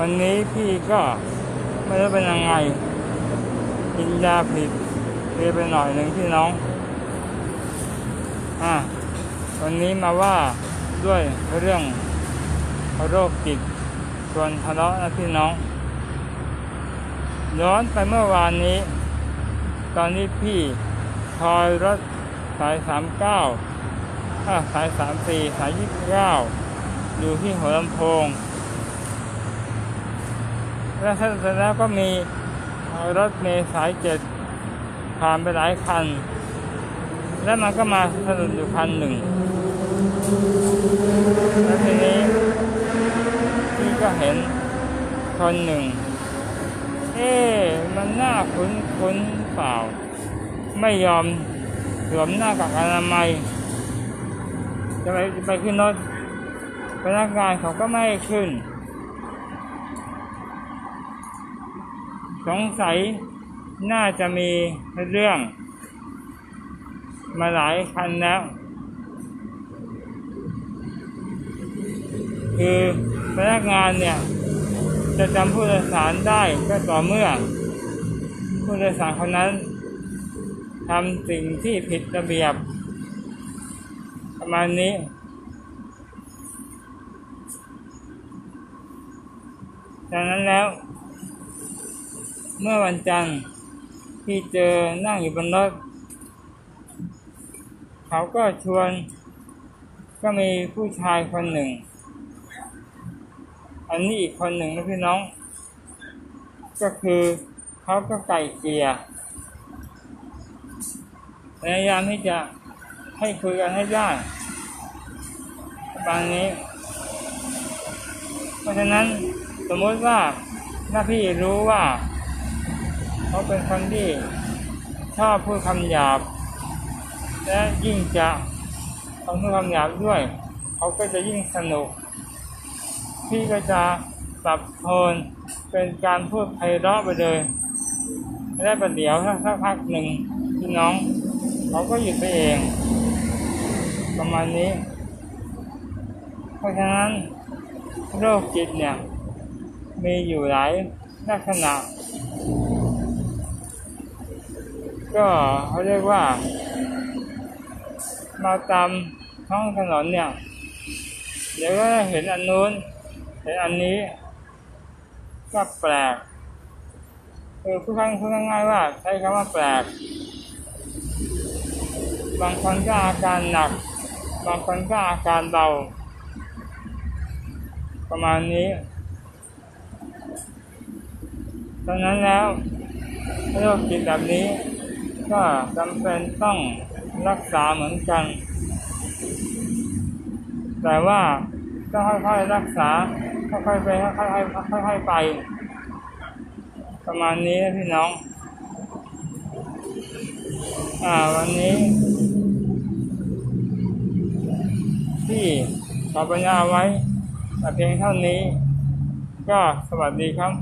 วันนี้พี่ก็ไม่รู้เป็นยังไงกินยาผิดเยไปหน่อยหนึ่งพี่น้องอะวันนี้มาว่าด้วยเรื่องโรคจิตชวนทะเลาะนะพี่น้อง ย้อนไปเมื่อวานนี้ ตอนนี้พี่ทอยรถสายสามเก้าสายสามสี่สายยี่สิบเก้าอยู่ที่หัวลำโพง แล้วเสร็จแล้วก็มีรถเมล์สายเจ็ดผ่านไปหลายคัน แล้วมันก็มาสะดุดอยู่คันหนึ่งแล้วทีนี้พี่ก็เห็นคนหนึ่ง เอ๊มันหน้าคุ้นคุ้นเปล่า ไม่ยอมสวมหน้ากากอนามัย จะไปจะไปขึ้นรถพนักงานเขาก็ไม่ขึ้น สงสัยน่าจะมีเรื่อง มาหลายคันแล้ว คือพนักงานเนี่ย จะจำผู้โดยสารได้ก็ต่อเมื่อ ผู้โดยสารคนนั้นทำสิ่งที่ผิดระเบียบ ประมาณนี้ ดังนั้นแล้ว เมื่อวันจันทร์ที่เจอนั่งอยู่บนรถ เขาก็ชวน ก็มีผู้ชายคนหนึ่ง อันนี้อีกคนหนึ่งนะพี่น้อง ก็คือเขาก็ไก่เกียพยายามที่จะให้คุยกันให้ได้ประมาณนี้ เพราะฉะนั้นสมมติว่าถ้าพี่รู้ว่า เขาเป็นคนที่ชอบพูดคำหยาบ และยิ่งจะทำพูดคำหยาบด้วย เขาก็จะยิ่งสนุก พี่ก็จะปรับโทนเป็นการพูดไพเราะไปเลยและประเดี๋ยวสักพักหนึ่งพี่น้อง เขาก็หยุดไปเอง ประมาณนี้ เพราะฉะนั้นโรคจิตเนี่ยมีอยู่หลายลักษณะ ก็เขาเรียกว่า มาตามท้องถนนเนี่ย เดี๋ยวก็เห็นอันนู้น เห็นอันนี้ ก็แปลกคือพูดง่ายพูดง่ายๆว่าใช้คำว่าแปลก บางคนก็อาการหนัก บางคนก็อาการเบา ประมาณนี้ดังนั้นแล้วโรคจิตแบบนี้ ก็จำเป็นต้องรักษาเหมือนกัน แต่ว่าต้องค่อยๆรักษาค่อยๆไปค่อยๆค่อยๆไป ประมาณนี้นะพี่น้อง อ่าวันนี้ ที่ขอปัญญาไว้แต่เพียงเท่านี้ ก็สวัสดีครับ